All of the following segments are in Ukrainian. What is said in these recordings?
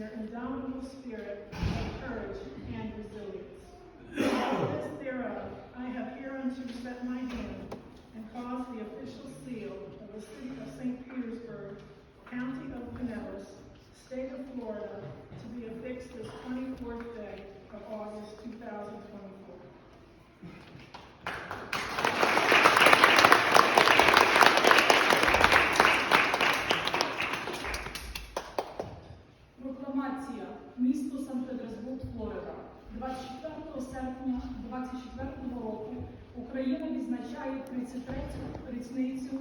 their indomitable spirit of courage and resilience. This thereof, I have hereunto set my hand and caused the official seal of the city of St. Petersburg, county of Pinellas, state of Florida, Місто Санкт-Петербург, Флорида. 24 серпня 24 року Україна відзначає 33-ю річницю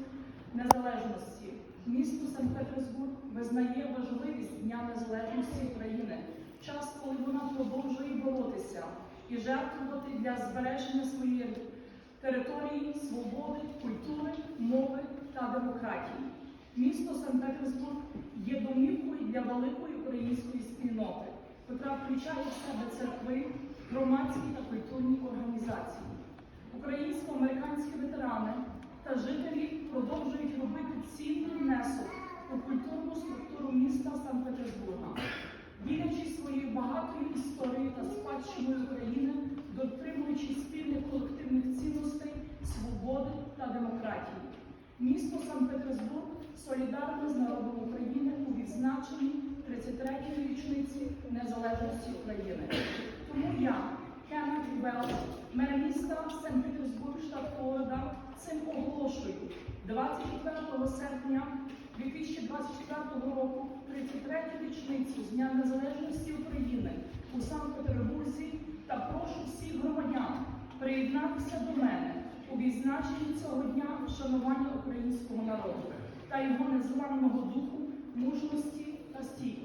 незалежності. Місто Санкт-Петербург визнає важливість Дня Незалежності України, час, коли вона продовжує боротися і жертвувати для збереження своєї території, свободи, культури, мови та демократії. Місто Санкт-Петербург яка включає в себе церкви, громадські та культурні організації. Українсько-американські ветерани та жителі продовжують робити цінний внесок у культурну структуру міста Санкт-Петербурга, ділячись своєю багатою історією та спадщиною України, дотримуючи спільних колективних цінностей, свободи та демократії. Місто Санкт-Петербург солідарне з народом України у відзначенні 33-ї річниці незалежності України. Тому я, Кеннет Велл, мер міста Санкт-Петербург, штат Флорида, цим оголошую 24 серпня 2024 року 33-ю річницю з Дня Незалежності України у Санкт-Петербурзі та прошу всіх громадян приєднатися до мене у відзначенні цього дня вшанування українського народу та його незламного духу, мужності та стійкості.